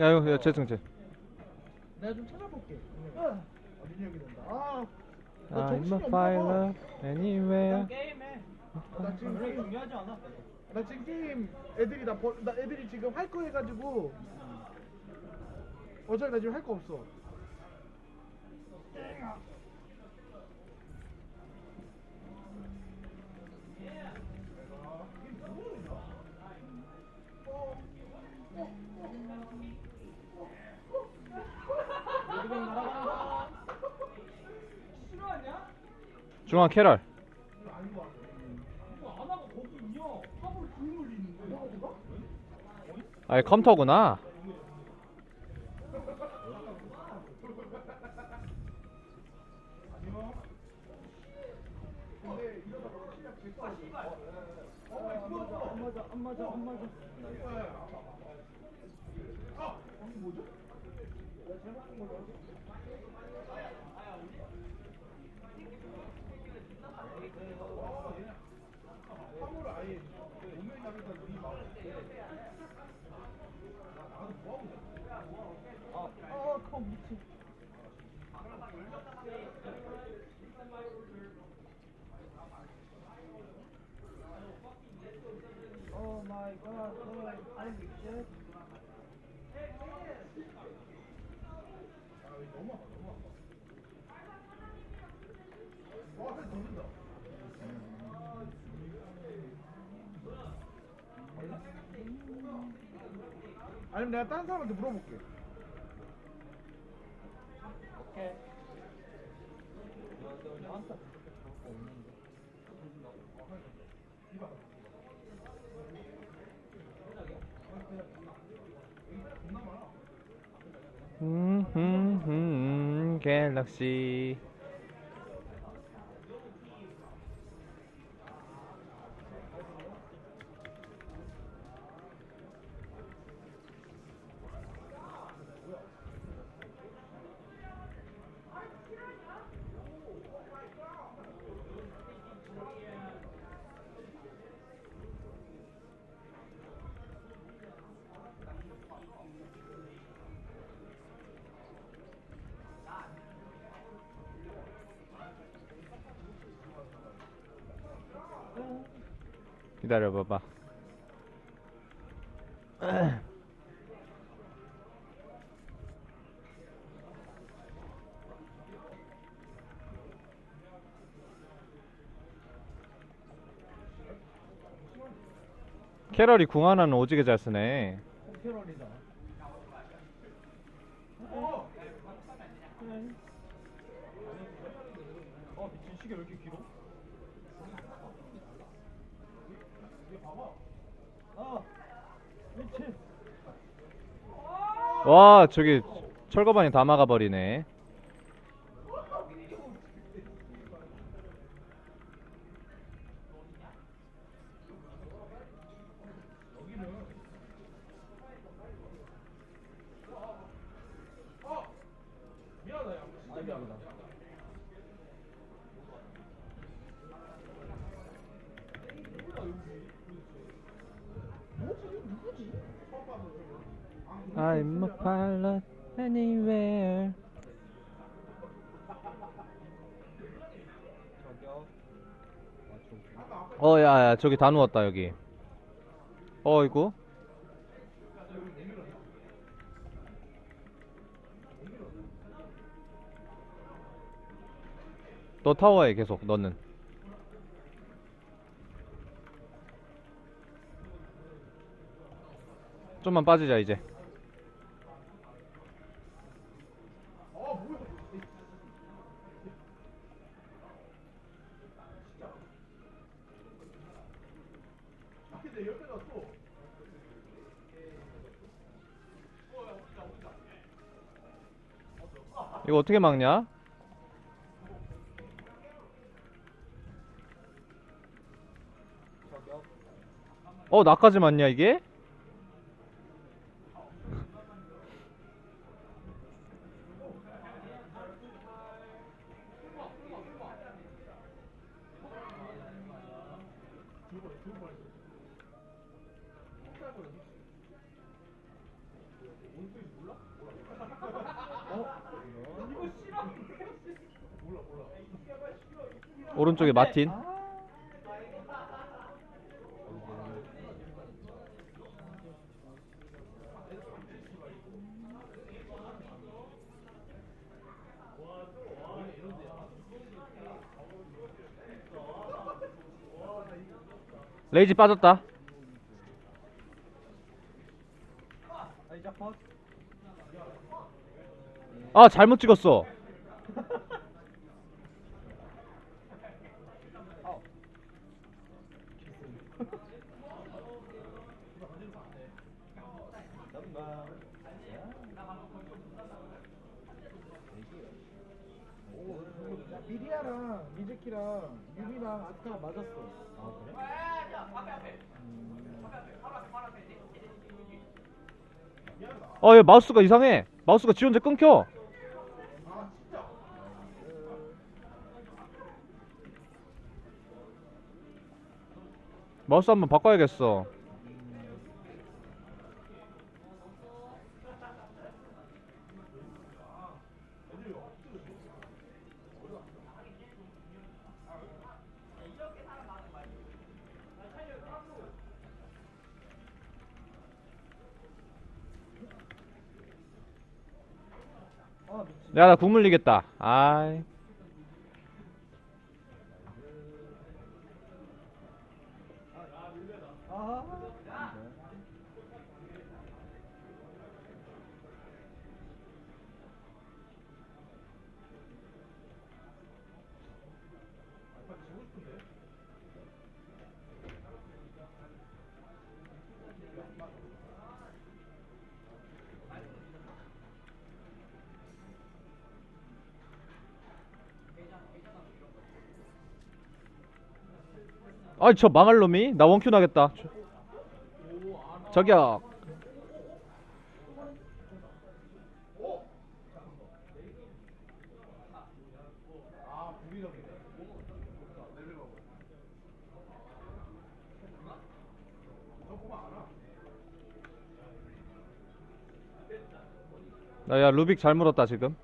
야 이거 야 재승 재. 내가 좀 찾아볼게. 아, 민혁이 된다. 아, 나 I'm 정신이 a 없나 pilot 봐. anywhere. 게임해. 나 지금 별로 게임, 중요하지 않아. 나 지금 게임 애들이 나, 버, 나 애들이 지금 할 거 해가지고 어차피 나 지금 할 거 없어. 레드백 날아간다. 싫어하냐? 중앙 캐럴. 아이 컴터구나. 안 맞아, 안 맞아, 안 맞아. 아, 컴 미친. Oh my god, boy, I'm dead. 아니면 내가 다른 사람한테 물어볼게. 오케이. 음, 음, 음, 음, 갤럭시. 캐럴이 궁 하나는 오지게 잘 쓰네. 미친. 와 저기 철거반이 다 막아버리네. I'm a pilot anywhere. 어, 야, 야, 저기 다 누웠다, 여기. 어, 이거? 너 타워에 계속, 너는. 좀만 빠지자, 이제. 이거 어떻게 막냐? 어, 나까지 맞냐, 이게? 오른쪽에 마틴. 아. 레이지 빠졌다. 아 잘못 찍었어. 아웃. 넘바. 오, 야, 미리아랑 미즈키랑 유미랑 아스카가 맞았어. 아 그래? 어, 얘 마우스가 이상해. 마우스가 지 혼자 끊겨. 마우스 한번 바꿔야겠어. 야, 나 국물 리겠다. 아이. 아이, 저 망할 놈이? 나 원큐 나겠다. 저기요. 나야 루빅 잘 물었다 지금.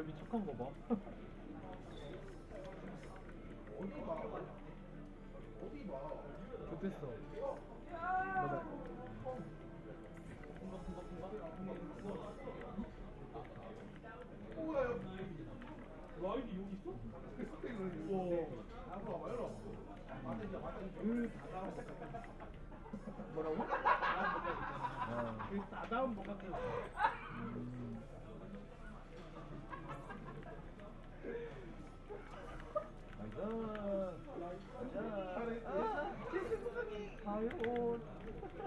여기 착한 거 봐. 어디 봐. 어디 봐. 좋댔어. 맞아. 라인이 여기 있어? 뭐라고? 그 다다음 것 같아. 과연 여기서 죽어. 그리고 여기는 여기서 맞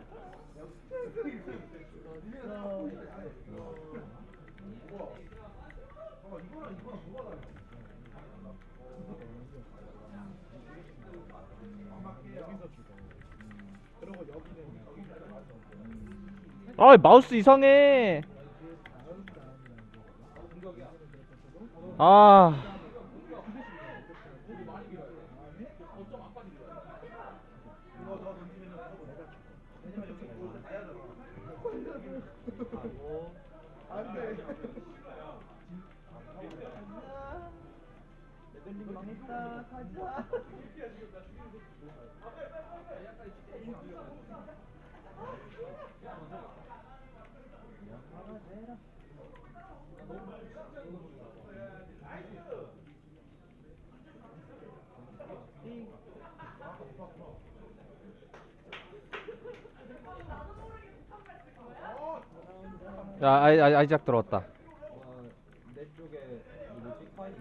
아. 아 마우스 이상해. 아. 망했다. 가자. 야 아이 아이 아이작 들어왔다. 내 쪽에 뭐지? 파이.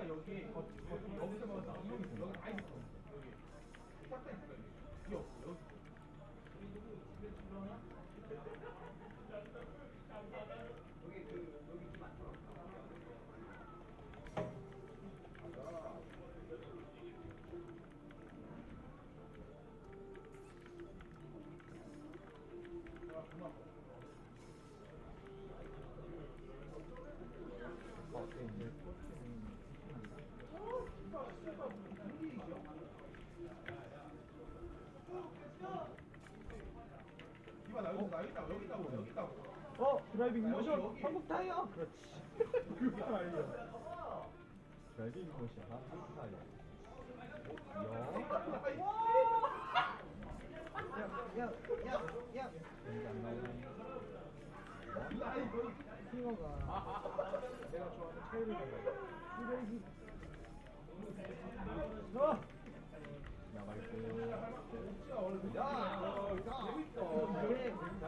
아까 여기 거 그거 아니야. 별인 것이야. 한파야. 야. 야, 야, 야. 여기 안 나오네. 싱어가 내가 좋아하는 차이를 먹어. 쓰레기. 너! 나가있고. 야! 야! 재밌다. 재밌다.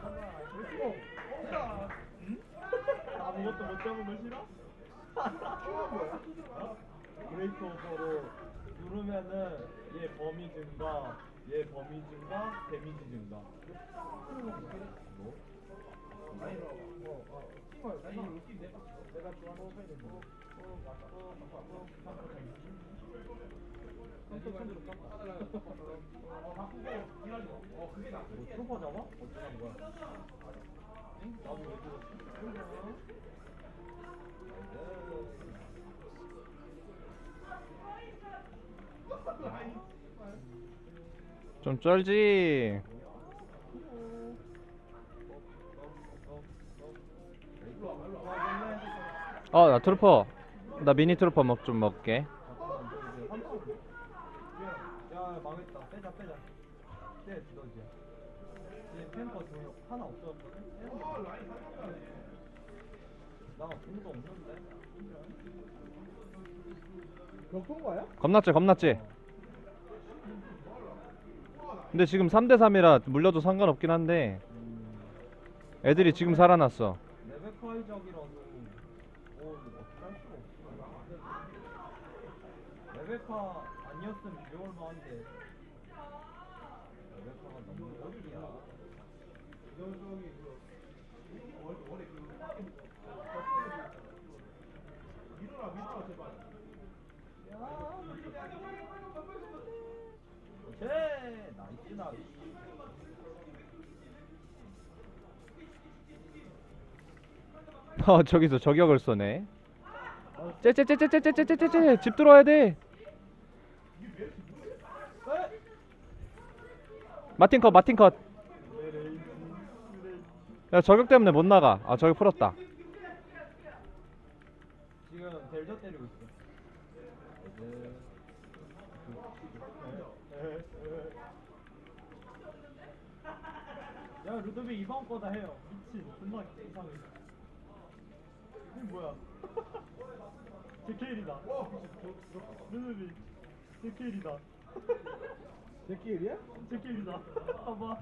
재밌다. 아무것도 못 잡은 거 싫어? 어? 브레이크 오버로 누르면은 얘 범위 증가, 얘 범위 증가, 데미지 증가. 뭐? 많이 넣어 어, 어. 싱어 내가 좋아하는 스타일은 뭐 어, 맞다. 어, 맞다. 어, 맞다. 깜짝 손으로 깜빡. 뭐 좀 쩔지. 어, 나 트루퍼. 나 미니 트루퍼 먹, 좀 먹게. 야 망했다 빼자 빼자 빼얘 펜퍼 저 하나 없어 벽본 거야? 겁났지, 겁났지? 근데 지금 3대3이라 물려도 상관없긴 한데, 애들이 지금 살아났어. 레베카 이적이라서 어 어떻게 할 수가 없어 레베카 아니었으면 비올만 한데 레베카가 너무 어디야 오케이 나이스 나이스 어, 저기서 저격을 쏘네. 째째째째째째째째 집 들어와야 돼. 마틴 컷, 마틴 컷. 야, 저격 때문에 못 나가. 아, 저격 풀었다. 지금 델저 때리고 있어. 야 루드빅 이번 거다 해요. 미친 존나 이상해. 이게 뭐야? 제케일이다. 루드빅 제케일이다. 제끼리야? 제케일이다. 봐봐.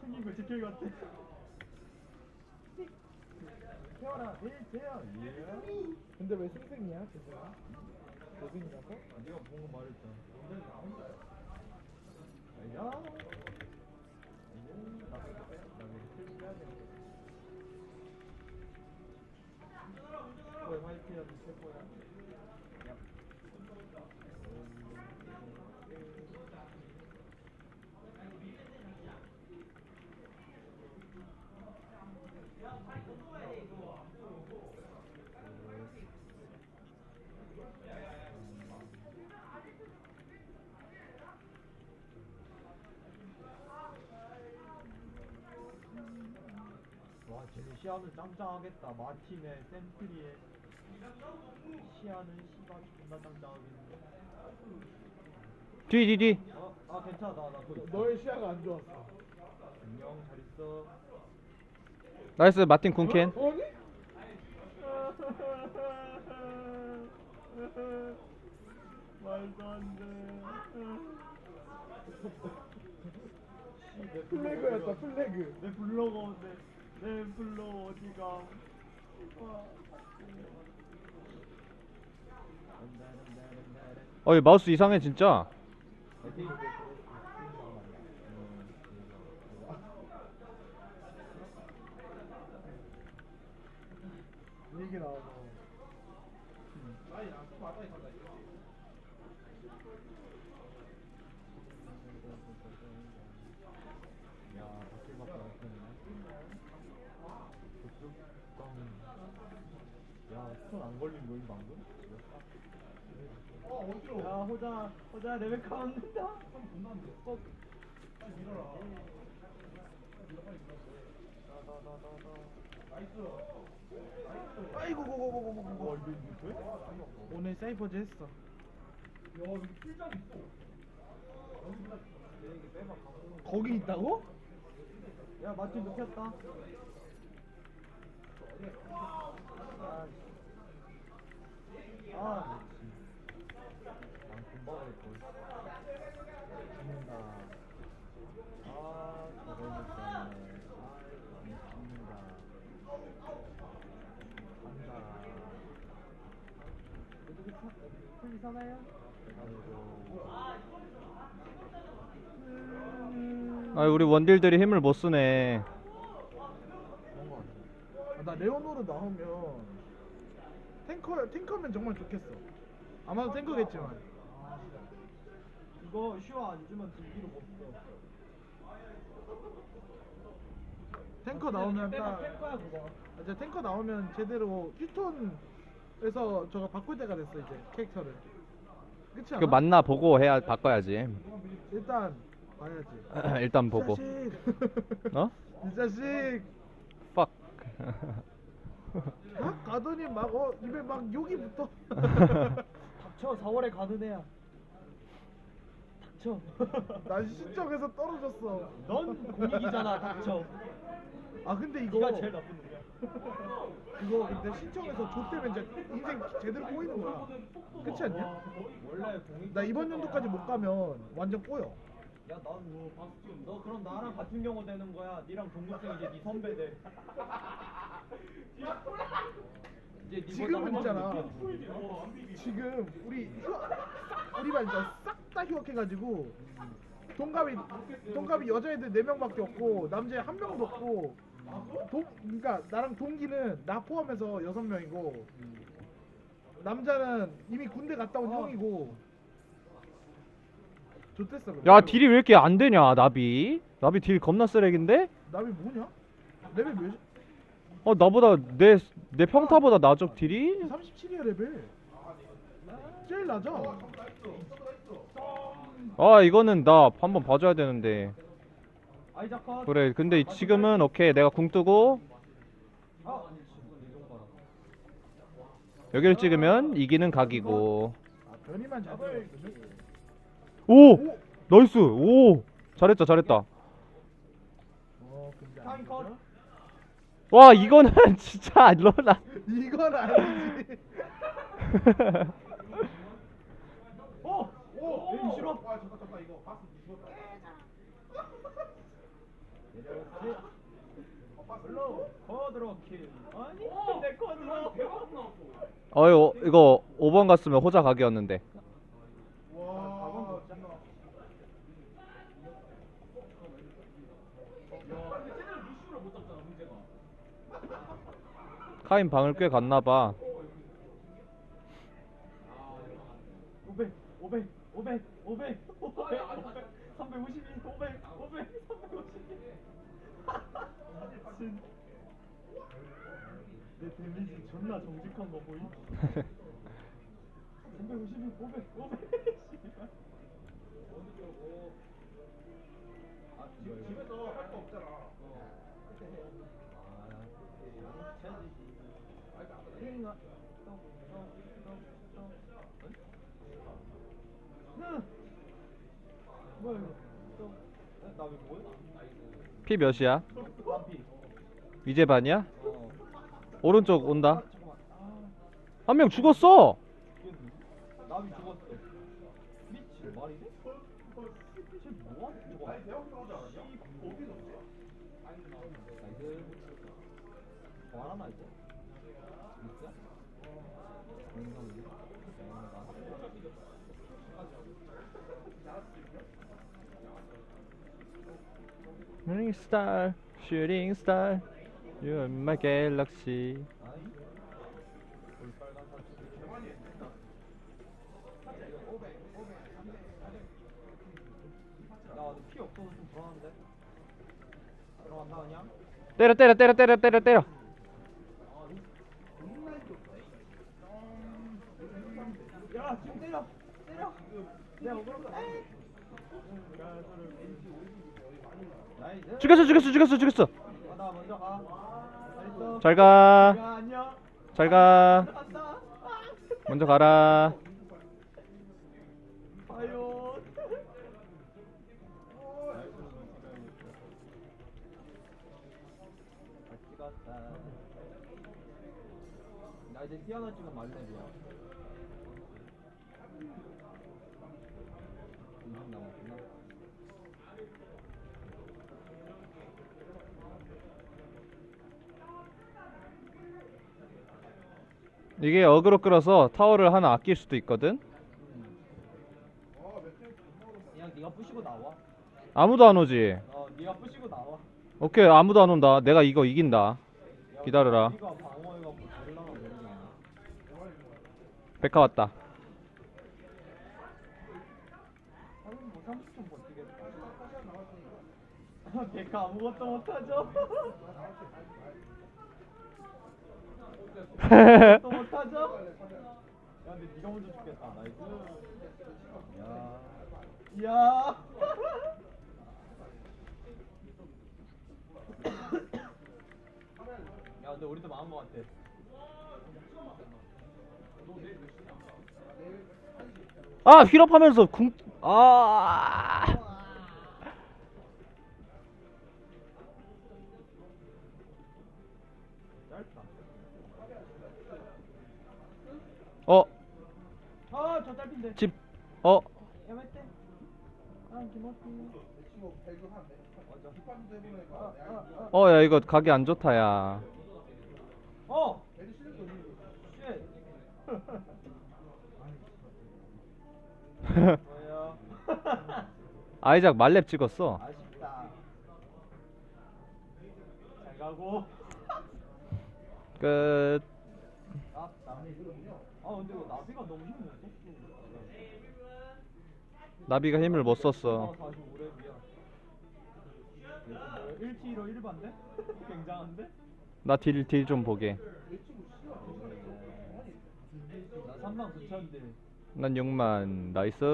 생긴 거 제케일 같아. 태어나 내일 태어. 예. 근데 왜 생생이야? 제가 도생이라고? 네가 본거 말했잖아. 야. 와, 쟤네 시야는 짱짱하겠다. 마틴의 샘플리의 시야는 씨발 존나 짱짱하겠네. 뒤, 뒤, 뒤. 어, 아 괜찮아, 나, 나 거기. 있어. 너의 시야가 안 좋았어. 안녕, 잘 있어. 나이스, 마틴 군캔. 아니? 말도 안 돼. 씨, 내 플래그였다, 플래그. 내 블로거 어디? 내 블로거 어디가? 어, 이 마우스 이상해, 진짜. 얘기 나와서. 야, 방금? 야 호 자 레베카 왔는다 어. 아이고 고고고고고고 오늘 사이퍼즈 했어 야 여기 풀장 있어. 거기 있다고? 야 마틴 눕혔다 아난 금방 할걸 죽는다 아 저거는 때문에 아 죽는다 간다 아 우리 원딜들이 힘을 못 쓰네. 그런 거 같아. 아, 나 레오노르 나오면 탱커 탱커면 정말 좋겠어. 아마도 탱커겠지만. 이거 슈아 안 주면 들기로 못 써. 탱커 나오면 내가 딱 탱커야 그거. 이제 탱커 나오면 제대로 휴톤 에서 저거 바꿀 때가 됐어 이제 캐릭터를. 그치 않아? 그 만나 보고 해야 바꿔야지. 일단 봐야지. 일단 보고. 이 자식. 어? 이 자식. Fuck. 막 가더니 막어 입에 막 욕이 붙어. 닥쳐 4월에 가는 애야. 닥쳐. 난 시청에서 떨어졌어 넌 공익이잖아 닥쳐. 아 근데 이거 네가 제일 나쁜 놈이야. 이거 근데 신청에서 줬대면 이제 인생 제대로 꼬이는 거야 그렇지 않냐? 원래 공익. 나 이번 연도까지 못 가면 완전 꼬여 야 난뭐 박수. 너 그럼 나랑 같은 경우 되는 거야. 니랑 동급생 이제 네 선배 돼. 지금은 한 있잖아. 지금 우리 휴학 우리 반 진짜 싹 다 휴학해가지고 동갑이 동갑이 여자애들 4명밖에 없고 남자 한 명도 없고 동 그러니까 나랑 동기는 나 포함해서 6명이고 남자는 이미 군대 갔다 온 형이고 좋댔어. 야 딜이 왜 이렇게 안 되냐 나비 나비 딜 겁나 쓰레기인데? 남이 뭐냐? 레벨 몇? 어 나보다 내 내 평타보다 나죠 딜이? 37이야 레벨 제일 낮아 아 이거는 나 한번 봐줘야 되는데. 그래 근데 지금은 오케이 내가 궁 뜨고. 여기를 찍으면 이기는 각이고 아 변이만 오! 나이스 오! 잘했다 잘했다 어 근데 안. 되죠? 와 이거는 진짜 로나 이건 아니지 어. 오! 에이, 싫어. 와 잠깐 잠깐 이거 바스 뒤집었다. 별로 쿼드로 킬. 아니 쿼드로. 대박 나왔어. 어이 이거 5번 갔으면 호자 각이었는데 와 진짜 야 근데 쟤네는 루시우를 못 잡잖아 문제가. 카인 방을 꽤 갔나봐 500, 500, 500, 500, 500, 352, 500, 500, 352. 내 데미지 존나 정직한 거 보이? 352, 500, 500. 뭐야 이거? 또? 나왜 뭐야? 피 몇이야? 반피. 이제 반이야? 어. 오른쪽 온다 한 명 죽었어 Shooting star, shooting star, you're my galaxy. 아이. 올빨간 사진. 야너피 없어서 좀 불안한데? 들어간다 그냥? 때려 때려 때려 때려 때려 때려. 살려. 내가 억울한 거. 에이. 나이스. 죽였어 죽였어 죽였어 죽였어. 잘가. 잘가. 먼저 가라. 나 이제 뛰어나 찍은 말렙이야. 이게 어그로 끌어서 타워를 하나 아낄 수도 있거든 그냥 네가 부시고 나와. 아무도 안 오지 어, 네가 부시고 나와. 오케이 아무도 안 온다 내가 이거 이긴다 야, 기다려라. 네가 방어해갖고. 백화 왔다 하긴 뭐 30분 버티겠다. 데카 아무것도 못하죠. 또 못하죠? 야 근데 네가 먼저 죽겠다. 나이스. 야. 야. 야 근데 우리도 마음 것 같아. 아 휠업하면서 궁... 아 어? 아저 짧은데. 집... 어? 야. 아. 어야 이거 가게 안 좋다 야 어. 아이작 말렙 찍었어 아쉽다. 잘 가고. 끝. 아, 근데 나비가 너무 힘못 썼어. 나비가 힘을 못 썼어 아, 45렙이야. 1T로 1반데? 굉장한데? 나 딜 딜 좀 보게 나 39,000대. 난 6만 나이스